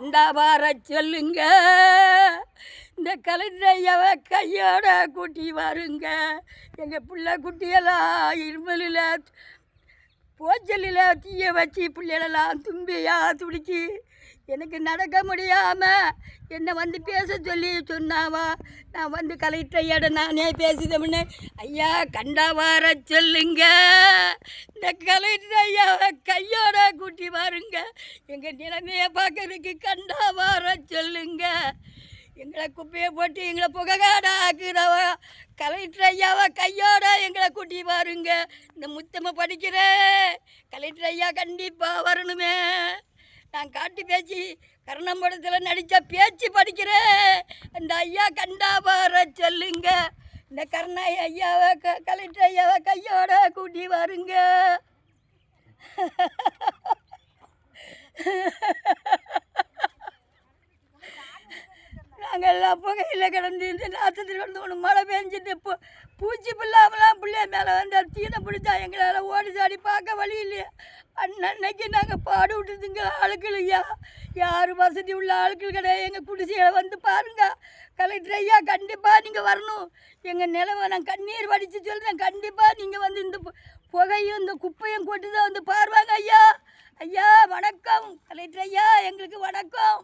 பண்டாபார சொல்லுங்க. இந்த கலைஞரையாவ கையோட கூட்டி வருங்க. எங்கள் பிள்ளை குட்டியெல்லாம் இருமலில் போச்சலில் தீய வச்சு பிள்ளைகளெல்லாம் தும்பியாக துடிச்சு எனக்கு நடக்க முடியாமல் என்னை வந்து பேச சொல்லி சொன்னாவா? நான் வந்து கலெக்டரையோட நானே பேசுதமுன்னு ஐயா கண்டா வார சொல்லுங்க. இந்த கலெக்டர் ஐயாவை கையோட கூட்டி வாருங்க. எங்கள் நிலைமையை பார்க்கறதுக்கு கண்டா வார சொல்லுங்க. எங்களை குப்பையை போட்டு எங்களை புககாடா ஆக்குறவ கலெக்டர் ஐயாவை கையோட எங்களை பண்ணி பாருங்க. இந்த முத்தமை படிக்கிறேன் கலெக்டர் ஐயா கண்டிப்பாக வரணுமே. நான் காட்டு பேச்சு கருணம்படத்தில் நடித்த பேச்சு படிக்கிறேன் அந்த ஐயா கண்டா வர சொல்லுங்க. இந்த கருணாய் ஐயாவை க கலெக்டர் ஐயாவை கையோட கூட்டி வாருங்க. நாங்கள் எல்லாம் புகையில் கிடந்து நாற்றத்தில் கிடந்து ஒன்று மழை பெஞ்சிட்டு பூ பூச்சி பிள்ளாமலாம் பிள்ளைய மேலே வந்து தீனை பிடிச்சா எங்களால் ஓடி சாடி பார்க்க வழி இல்லையா. அன்னன்னைக்கு நாங்கள் பாடு விட்டுதுங்க ஆளுக்கள் ஐயா யார் வசதி உள்ள ஆளுக்கள் கிடையாது. எங்கள் குடிசையில் வந்து பாருங்க. கலெக்டர் ஐயா கண்டிப்பாக நீங்கள் வரணும். எங்கள் நிலவை நான் கண்ணீர் வடித்து சொல்கிறேன் கண்டிப்பாக நீங்கள் வந்து இந்த பு- புகையும் இந்த குப்பையும் கொட்டு தான் வந்து பாருவாங்க ஐயா. ஐயா வணக்கம். கலெக்டர் ஐயா எங்களுக்கு வணக்கம்.